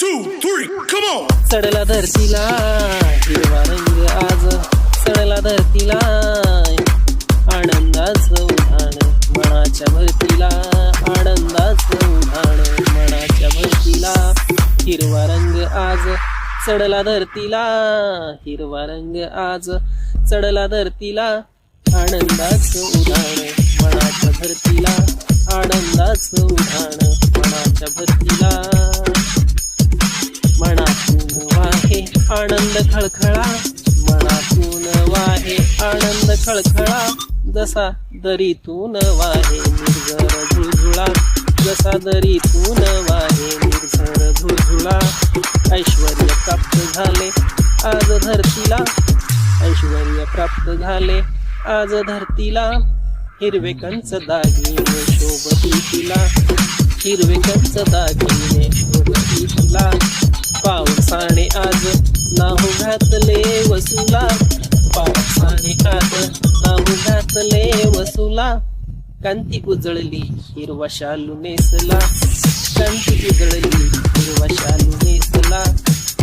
two, three, come on. चढला धरतीला हिरवा रंग आज. चढला धरतीला आनंदाचं उधाण. मनाच्या भरतीला आनंदाचं उधाण. मनाच्या भरतीला हिरवा रंग आज. चढला धरतीला हिरवा रंग आज. चढला धरतीला आनंदाचं उधाण. मनाच्या धरतीला आनंदाचं उधाण. आनंद खळखळा मनातून वाहे आनंद खळखळा. जसा दरीतून वाहे निर्झर झुळझुळा जसा दरीतून वाहे निर्झर झुळझुळा. ऐश्वर प्राप्त झाले आज धरतीला. ऐश्वर प्राप्त झाले आज धरतीला. हिरवे कंच दागिने शोभती तिला हिरवे कंच दागिने शोभती तिला पावसाने आज नाहू घातले वसुला. पावसाने आज नाहू घातले वसुला. कांती उजळली हिरवा शालू नेसला. कांती उजळली हिरवा शालू नेसला.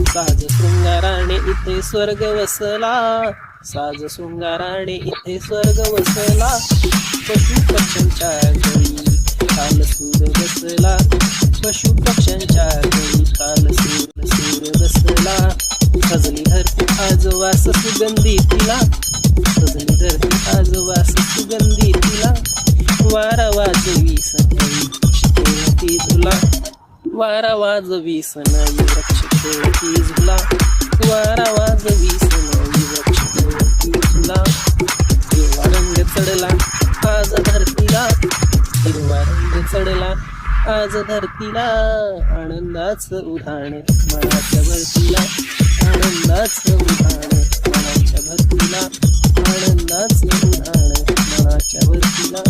साज शृंगाराने इथे स्वर्ग वसला. साज शृंगाराने इथे स्वर्ग वसला. पशु पक्ष्यांच्या घरी काल सूर बसला. पशु पक्ष्यांच्या सजली धरती आज वास सुगंधी तिला. सजली धरती आज वास सुगंधी तिला. वारा वाजवी सनई खेळती तुला वारा वाजवी सनई वृक्ष खेळती झुला. वारा वाजवी सनई वृक्ष खेळती झुला. हिरवा रंग चढला आज धरतीला. हिरवा रंग चढला आज धरतीला. आनंदाचं उदाहरण मनाच्या वरतीला. आनंदाचं उधाण मनाच्या भरतीला आनंदाचं उधाण मनाच्या भरतीला